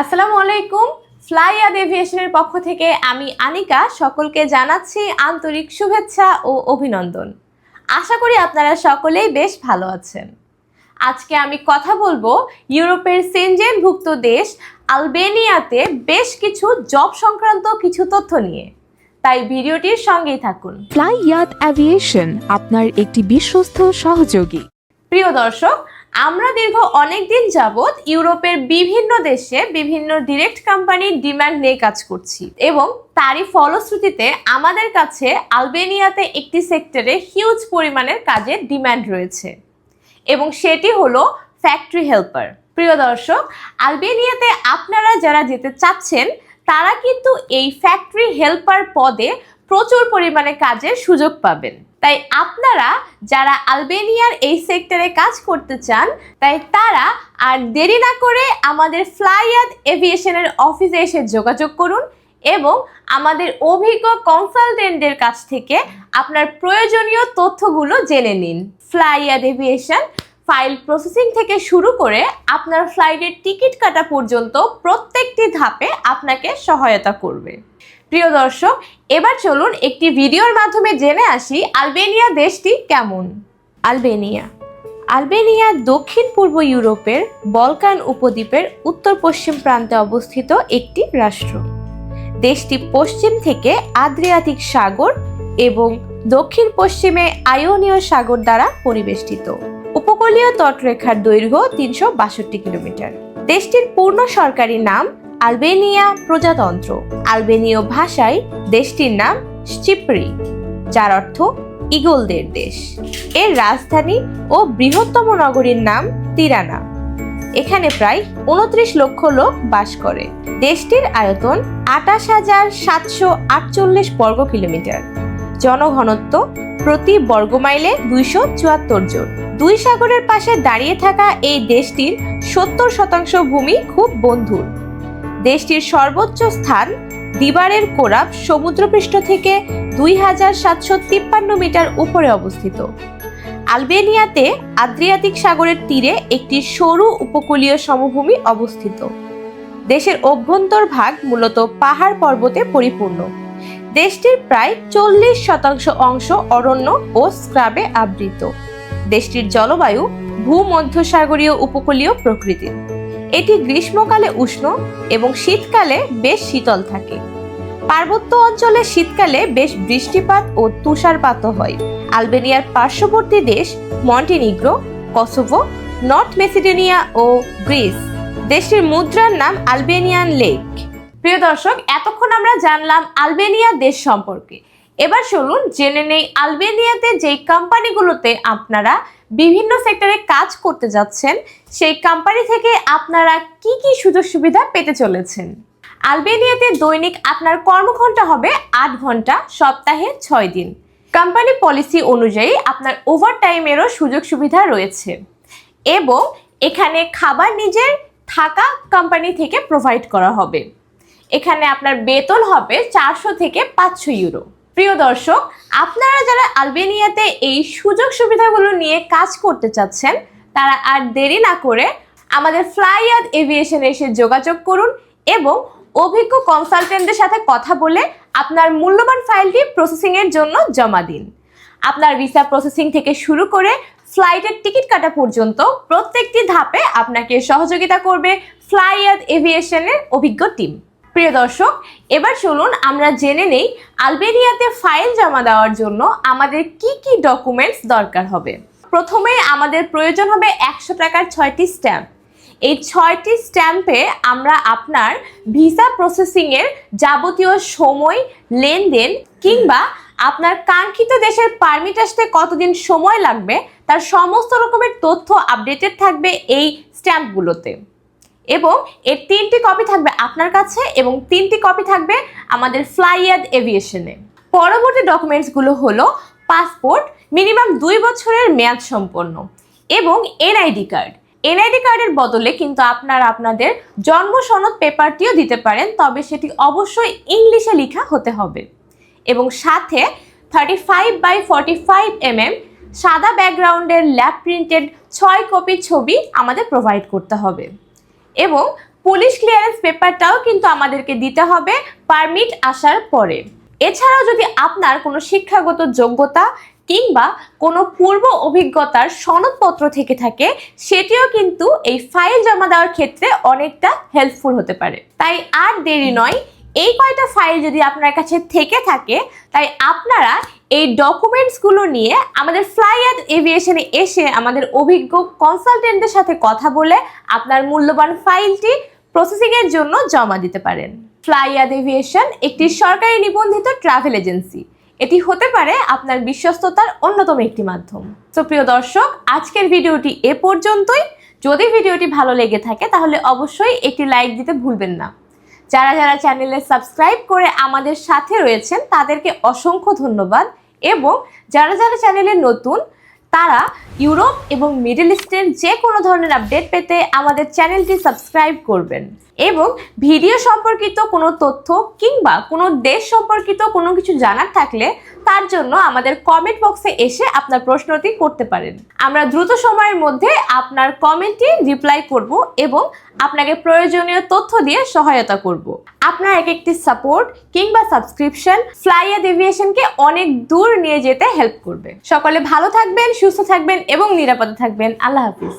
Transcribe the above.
আসসালামু আলাইকুম। ফ্লাই আদ এভিয়েশনের পক্ষ থেকে আমি আনিকা। সকলকে জানাচ্ছি আন্তরিক শুভেচ্ছা ও অভিনন্দন। আশা করি আপনারা সকলেই বেশ ভালো আছেন। আজকে আমি কথা বলব ইউরোপের সেনজেনভুক্ত দেশ আলবেনিয়াতে বেশ কিছু জব সংক্রান্ত কিছু তথ্য নিয়ে। তাই ভিডিওটির সঙ্গেই থাকুন। ফ্লাই ইয়াত অ্যাভিয়েশন আপনার একটি বিশ্বস্ত সহযোগী। প্রিয় দর্শক আমরা দীর্ঘ অনেক দিন যাবৎ ইউরোপের বিভিন্ন দেশে বিভিন্ন ডিরেক্ট কোম্পানির ডিমান্ড নিয়ে কাজ করছি এবং তারই ফলশ্রুতিতে আমাদের কাছে আলবেনিয়াতে একটি সেক্টরে হিউজ পরিমাণের কাজের ডিম্যান্ড রয়েছে। এবং সেটি হলো ফ্যাক্টরি হেল্পার। প্রিয় দর্শক, আলবেনিয়াতে আপনারা যারা যেতে চাচ্ছেন, তারা কিন্তু এই ফ্যাক্টরি হেল্পার পদে প্রচুর পরিমাণে কাজের সুযোগ পাবেন। তাই আপনারা যারা আলবেনিয়ার এই সেক্টরে কাজ করতে চান, তাই তারা আর দেরি না করে আমাদের ফ্লাইয়াদ এভিয়েশনের অফিসে এসে যোগাযোগ করুন এবং আমাদের অভিজ্ঞ কনসালটেন্টের কাছ থেকে আপনার প্রয়োজনীয় তথ্যগুলো জেনে নিন। ফ্লাইয়াদ এভিয়েশন ফাইল প্রসেসিং থেকে শুরু করে আপনার ফ্লাইটের টিকিট কাটা পর্যন্ত প্রত্যেকটি ধাপে আপনাকে সহায়তা করবে। প্রিয় দর্শক, এবার চলুন একটি ভিডিওর মাধ্যমে জেনে আসি আলবেনিয়া দেশটি কেমন। আলবেনিয়া। আলবেনিয়া দক্ষিণ পূর্ব ইউরোপের বলকান উপদ্বীপের উত্তর পশ্চিম প্রান্তে অবস্থিত একটি রাষ্ট্র। দেশটি পশ্চিম থেকে আদ্রিয়াতিক সাগর এবং দক্ষিণ পশ্চিমে আয়োনীয় সাগর দ্বারা পরিবেষ্টিত। উপকূলীয় তটরেখার দৈর্ঘ্য তিনশো বাষট্টি কিলোমিটার। দেশটির পূর্ণ সরকারি নাম আলবেনিয়া প্রজাতন্ত্র। আলবেনীয় ভাষায় দেশটির নাম চিপ্রি যার অর্থ ইগলদের দেশ। এর রাজধানী ও বৃহত্তম নগরীর নাম তিরানা। এখানে প্রায় উনত্রিশ লক্ষ লোক বাস করে। দেশটির আয়তন আটাশ হাজার সাতশো আটচল্লিশ বর্গ কিলোমিটার জনঘনত্ব প্রতি বর্গমাইলে দুইশো চুয়াত্তর জন। দুই সাগরের পাশে দাঁড়িয়ে থাকা এই দেশটির সত্তর শতাংশ ভূমি খুব বন্ধুর। দেশটির সর্বোচ্চ স্থান দিবারের কোরাপ সমুদ্রপৃষ্ঠ থেকে দুই হাজার সাতশো তিপ্পান্ন মিটার উপরে অবস্থিত। আলবেনিয়াতে আদ্রিয়াতিক সাগরের তীরে একটি সরু উপকূলীয় সমভূমি অবস্থিত। দেশের অভ্যন্তর ভাগ মূলত পাহাড় পর্বতে পরিপূর্ণ। দেশটির প্রায় চল্লিশ শতাংশ অংশ অরণ্য ও স্ক্রাবে আবৃত। দেশটির জলবায়ু ভূমধ্যসাগরীয় উপকূলীয় প্রকৃতির এটি গ্রীষ্মকালে উষ্ণ এবং শীতকালে বেশ শীতল থাকে। পার্বত্য অঞ্চলে শীতকালে বেশ বৃষ্টিপাত ও তুষারপাতও হয়। আলবেনিয়ার পার্শ্ববর্তী দেশ মন্টিনিগ্রো, কসোভো, নর্থ মেসিডোনিয়া ও গ্রিস। দেশটির মুদ্রার নাম আলবেনিয়ান লেক। প্রিয় দর্শক, এতক্ষণ আমরা জানলাম আলবেনিয়া দেশ সম্পর্কে। এবার চলুন জেনে নেই আলবেনিয়াতে যেই কোম্পানিগুলোতে আপনারা বিভিন্ন সেক্টরে কাজ করতে যাচ্ছেন, সেই কোম্পানি থেকে আপনারা কি কি সুযোগ সুবিধা পেতে চলেছেন? আলবেনিয়াতে দৈনিক আপনার কর্মঘণ্টা হবে আট ঘণ্টা সপ্তাহে ছয় দিন। কোম্পানি পলিসি অনুযায়ী আপনার ওভার টাইমেরও সুযোগ সুবিধা রয়েছে। এবং এখানে খাবার নিজের থাকা কোম্পানি থেকে প্রোভাইড করা হবে। এখানে আপনার বেতন হবে চারশো থেকে পাঁচশো ইউরো। প্রিয় দর্শক, আপনারা যারা আলবেনিয়াতে এই সুযোগ সুবিধাগুলো নিয়ে কাজ করতে চাচ্ছেন, তারা আর দেরি না করে আমাদের ফ্লাইয়াদ এভিয়েশনে এসে যোগাযোগ করুন এবং অভিজ্ঞ কনসালটেন্টদের সাথে কথা বলে আপনার মূল্যবান ফাইলটি প্রসেসিংয়ের জন্য জমা দিন। আপনার ভিসা প্রসেসিং থেকে শুরু করে ফ্লাইটের টিকিট কাটা পর্যন্ত প্রত্যেকটি ধাপে আপনাকে সহযোগিতা করবে ফ্লাইয়াদ এভিয়েশনের অভিজ্ঞ টিম। প্রিয় দর্শক, এবার চলুন আমরা জেনে নেই আলবেনিয়াতে ফাইল জমা দেওয়ার জন্য আমাদের কি কি ডকুমেন্টস দরকার হবে। প্রথমে আমাদের প্রয়োজন হবে একশো টাকার ছয়টি স্ট্যাম্প এই ছয়টি স্ট্যাম্পে আমরা আপনার ভিসা প্রসেসিংয়ের যাবতীয় সময়, লেনদেন কিংবা আপনার কাঙ্ক্ষিত দেশের পারমিট আসতে কতদিন সময় লাগবে, তার সমস্ত রকমের তথ্য আপডেটেড থাকবে এই স্ট্যাম্পগুলোতে এবং এর তিনটি কপি থাকবে আপনার কাছে এবং তিনটি কপি থাকবে আমাদের ফ্লাইয়াদ এভিয়েশনে পরবর্তী ডকুমেন্টসগুলো হলো পাসপোর্ট মিনিমাম দুই বছরের মেয়াদ সম্পন্ন এবং এনআইডি কার্ড এনআইডি কার্ডের বদলে কিন্তু আপনারা আপনাদের জন্ম সনদ পেপারটিও দিতে পারেন, তবে সেটি অবশ্যই ইংলিশে লেখা হতে হবে। এবং সাথে thirty five by forty five M M সাদা ব্যাকগ্রাউন্ডের ল্যাব প্রিন্টেড ছয় কপি ছবি আমাদের প্রোভাইড করতে হবে। এবং পুলিশ ক্লিয়ারেন্স পেপারটাও কিন্তু আমাদেরকে দিতে হবে পারমিট আসার পরে। এছাড়াও যদি আপনার কোনো শিক্ষাগত যোগ্যতা কিংবা কোনো পূর্ব অভিজ্ঞতার সনদপত্র থেকে থাকে, সেটিও কিন্তু এই ফাইল জমা দেওয়ার ক্ষেত্রে অনেকটা হেল্পফুল হতে পারে। তাই আর দেরি নয়, এই কয়টা ফাইল যদি আপনার কাছে থেকে থাকে, তাই আপনারা এই ডকুমেন্টসগুলো নিয়ে আমাদের ফ্লাইয়াদ এভিয়েশনে এসে আমাদের অভিজ্ঞ কনসালটেন্টের সাথে কথা বলে আপনার মূল্যবান ফাইলটি প্রসেসিংয়ের জন্য জমা দিতে পারেন। ফ্লাইয়াদ এভিয়েশন একটি সরকারি নিবন্ধিত ট্রাভেল এজেন্সি এটি হতে পারে আপনার বিশ্বস্ততার অন্যতম একটি মাধ্যম। তো প্রিয় দর্শক, আজকের ভিডিওটি এ পর্যন্তই। যদি ভিডিওটি ভালো লেগে থাকে, তাহলে অবশ্যই একটি লাইক দিতে ভুলবেন না। যারা যারা চ্যানেলে সাবস্ক্রাইব করে আমাদের সাথে রয়েছেন, তাদেরকে অসংখ্য ধন্যবাদ। এবং যারা যারা চ্যানেলে নতুন, তারা ইউরোপ এবং মিডল ইস্টের যে কোনো ধরনের আপডেট পেতে আমাদের চ্যানেলটি সাবস্ক্রাইব করবেন। এবং ভিডিও সম্পর্কিত কোনো তথ্য কিংবা কোনো দেশ সম্পর্কিত কোনো কিছু জানার থাকলে তার জন্য আমাদের কমেন্ট বক্সে এসে আপনার প্রশ্নটি করতে পারেন। আমরা দ্রুত সময়ের মধ্যে আপনার কমেন্টটি রিপ্লাই করব এবং আপনাকে প্রয়োজনীয় তথ্য দিয়ে সহায়তা করব। আপনার এক একটি সাপোর্ট কিংবা সাবস্ক্রিপশন ফ্লাইয়া এভিয়েশনকে অনেক দূর নিয়ে যেতে হেল্প করবে। সকলে ভালো থাকবেন, সুস্থ থাকবেন এবং নিরাপদে থাকবেন। আল্লাহ হাফিজ।